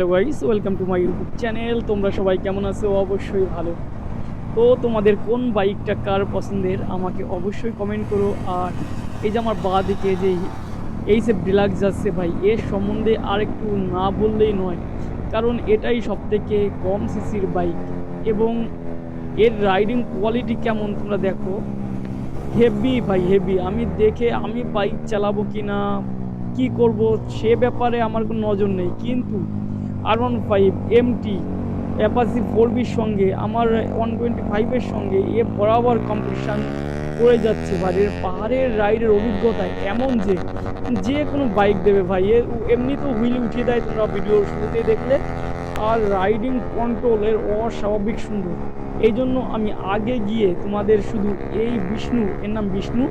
Hello welcome to my YouTube channel. তোমরা সবাই কেমন আছো? অবশ্যই ভালো। তো তোমাদের কোন বাইকটা কার পছন্দের, আমাকে অবশ্যই কমেন্ট করো। আর এই যে আমার বা দিকে যে এই সে ডিলাক্স যাচ্ছে ভাই, এর সম্বন্ধে আর একটু না বললেই নয়। কারণ এটাই সব থেকে কম সিসির বাইক। এবং এর রাইডিং কোয়ালিটি কেমন তোমরা দেখো? হেভি ভাই হেভি আমি দেখে আমি বাইক চালাবো কি না কি করব, সে ব্যাপারে আমার কোনো নজর নেই। কিন্তু R one five MT Apache four বির সঙ্গে, আমার ওয়ান টোয়েন্টি ফাইভের সঙ্গে এ বরাবর কম্পিটিশান করে যাচ্ছে ভাই। এর পাহাড়ের রাইডের অভিজ্ঞতা এমন যে যে কোনো বাইক দেবে ভাই। এর এমনি তো হুইল উঠিয়ে দেয় তোমরা ভিডিও শুরুতে দেখলে। আর রাইডিং কন্ট্রোল এর অস্বাভাবিক সুন্দর। এই জন্য আমি আগে গিয়ে তোমাদের শুধু এই বিষ্ণু, এর নাম বিষ্ণু।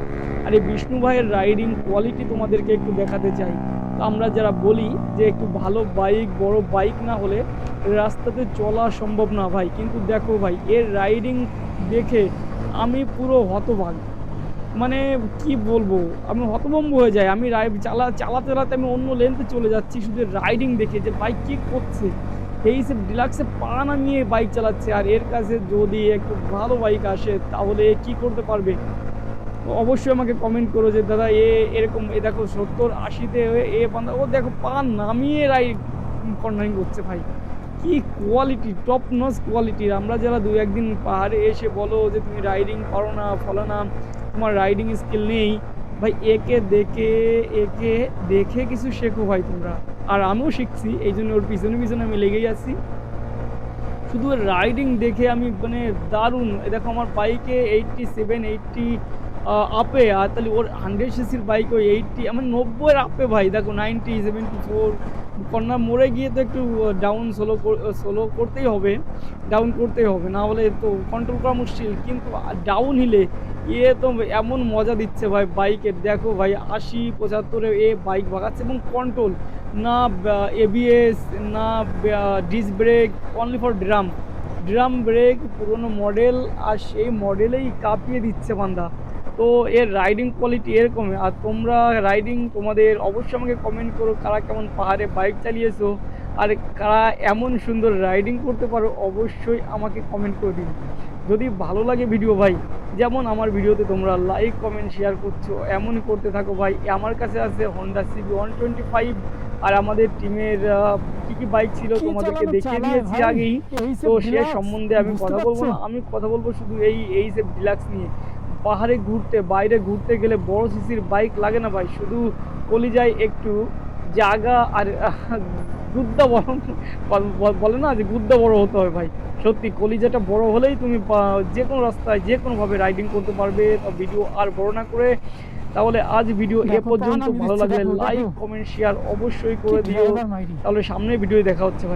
আর এই বিষ্ণু ভাইয়ের রাইডিং কোয়ালিটি তোমাদেরকে একটু দেখাতে চাই। আমরা যারা বলি যে একটু ভালো বাইক বড় বাইক না হলে রাস্তাতে চলা সম্ভব না ভাই। কিন্তু দেখো ভাই, এর রাইডিং দেখে আমি পুরো হতভাগ। মানে কি বলব, আমি হতভম্ব হয়ে যাই। আমি চালা, চালাতে চালাতে আমি অন্য লেনতে চলে যাচ্ছি শুধু রাইডিং দেখে যে বাইক কী করছে। এই সে ডিলাক্সে পা নামিয়ে বাইক চালাচ্ছে। আর এর কাছে যদি একটু ভালো বাইক আসে, তাহলে কী করতে পারবে? অবশ্যই আমাকে কমেন্ট করো যে, দাদা, এ এরকম, এ দেখো সত্তর আশিতে এ বান্ধা ও দেখো পা নামিয়ে রাইড কর্নারিং করছে ভাই। কি কোয়ালিটি টপ নস কোয়ালিটির আমরা যারা দু একদিন পাহাড়ে এসে বলো যে, তুমি রাইডিং পারো না, ফলো না, তোমার রাইডিং স্কিল নেই। ভাই, একে দেখে একে দেখে কিছু শেখো ভাই তোমরা। আর আমিও শিখছি, এই জন্য ওর পিছনে পিছনে আমি লেগেই আছি। শুধু রাইডিং দেখে আমি মানে দারুণ। দেখো আমার বাইকে এইটটি সেভেন এইটটি আপে, আর তাহলে ওর হান্ড্রেড সিসির বাইক ওই এইটটি আমার নব্বইয়ের আপে ভাই। দেখো নাইনটি সেভেন্টি ফোর কর্নার মোড়ে গিয়ে তো একটু ডাউন সোলো সোলো করতেই হবে ডাউন করতেই হবে। না হলে তো কন্ট্রোল করা মুশকিল। কিন্তু ডাউন হিলে এ তো এমন মজা দিচ্ছে ভাই বাইকের দেখো ভাই, আশি, পঁচাত্তরে এ বাইক ভাগাচ্ছে এবং কন্ট্রোল না এবিএস না disc brake only for drum drum brake পুরোনো মডেল আর সেই মডেলেই কাঁপিয়ে দিচ্ছে বান্দা। তো এর রাইডিং কোয়ালিটি এরকমই। আর তোমরা রাইডিং তোমাদের অবশ্যই আমাকে কমেন্ট করো কারা কেমন পাহাড়ে বাইক চালিয়েছো আর কারা এমন সুন্দর রাইডিং করতে পারো অবশ্যই আমাকে কমেন্ট করে দিন যদি ভালো লাগে ভিডিও ভাই যেমন আমার ভিডিওতে তোমরা লাইক কমেন্ট শেয়ার করছ এমনই করতে থাকো ভাই আমার কাছে আছে Honda CB one twenty five আর আমাদের টিমের কি কি বাইক ছিল তোমাদেরকে দেখিয়ে দিয়েছি আগেই। তো সে সম্বন্ধে আমি কথা বলব না আমি কথা বলব শুধু এই এই যে ডিলাক্স নিয়ে। পাহাড়ে ঘুরতে বাইরে ঘুরতে গেলে বড় সিসির বাইক লাগে না ভাই? শুধু কলিজায় একটু জাগা আর গুদ্দা বড় বল- না যে গুদ্দা বড় হতে হবে ভাই। সত্যি কলিজাটা বড় হলেই তুমি যে কোনো রাস্তায় যে কোনোভাবে রাইডিং করতে পারবে ভিডিও আর বড় না করে। তাহলে আজ ভিডিও এ পর্যন্ত ভালো লাগলে লাইক কমেন্ট শেয়ার অবশ্যই করে দিও। তাহলে সামনে ভিডিও দেখা হচ্ছে ভাই।